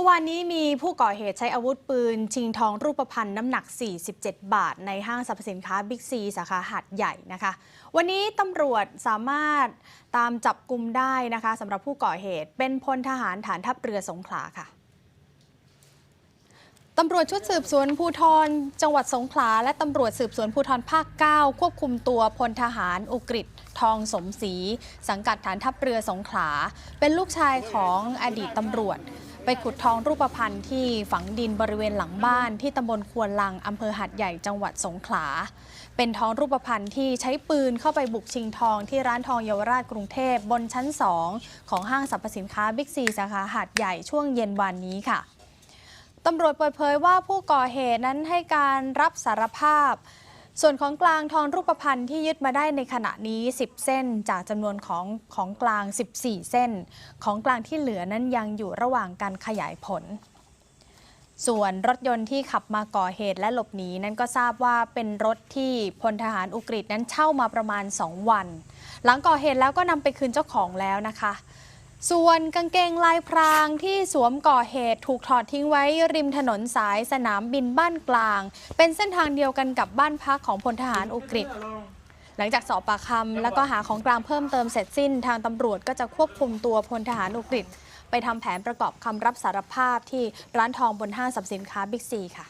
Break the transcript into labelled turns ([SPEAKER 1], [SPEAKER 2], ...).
[SPEAKER 1] มื่อวานนี้มีผู้ก่อเหตุใช้อาวุธปืน ชิงทองรูปพรรณน้ำหนัก 47 บาท ในห้างสรรพสินค้าบิ๊กซีสาขาหัดใหญ่นะคะ วันนี้ตำรวจสามารถตามจับกลุ่มได้นะคะสำหรับผู้ก่อเหตุเป็นพลทหารฐานทัพเรือสงขลาค่ะตำรวจชุดสืบสวนภูธรจังหวัดสงขลาและตำรวจสืบสวนภูธรภาค 9 ควบคุมตัวพลทหารอุกฤษทองสมศรีสังกัดฐานทัพเรือสงขลา เป็นลูกชายของอดีตตำรวจ ไปขุดทองรูปพรรณที่ฝังดินบริเวณหลังบ้านที่ตำบลควนลังอำเภอหัดใหญ่จังหวัดสงขลา เป็นทองรูปพรรณที่ใช้ปืนเข้าไปบุกชิงทองที่ร้านทองเยาวราชกรุงเทพบนชั้น 2 ของห้างสรรพสินค้าบิ๊กซีสาขาหัดใหญ่ช่วงเย็นวานนี้ค่ะตำรวจเปิดเผยว่าผู้ก่อเหตุนั้นให้การรับสารภาพ ส่วนของกลางทองรูปพรรณที่ยึดมาได้ในขณะนี้ 10 เส้น จากจำนวนของของกลาง 14 เส้น ของกลางที่เหลือนั้นยังอยู่ระหว่างการขยายผล ส่วนรถยนต์ที่ขับมาก่อเหตุและหลบหนีนั้นก็ทราบว่าเป็นรถที่พลทหารอุกฤษนั้นเช่ามาประมาณ 2 วัน หลังก่อเหตุแล้วก็นำไปคืนเจ้าของแล้วนะคะ ส่วนกางเกงลายพรางที่สวมก่อเหตุถูกถอดทิ้งไว้ริมถนนสายสนามบินบ้านกลาง เป็นเส้นทางเดียวกันกับบ้านพักของพลทหารอุกฤษหลังจากสอบปากคำแล้วก็หาของกลางเพิ่มเติมเสร็จสิ้น ทางตำรวจก็จะควบคุมตัวพลทหารอุกฤษไปทำแผนประกอบคำรับสารภาพที่ร้านทองบนห้างสรรพสินค้าบิ๊กซีค่ะ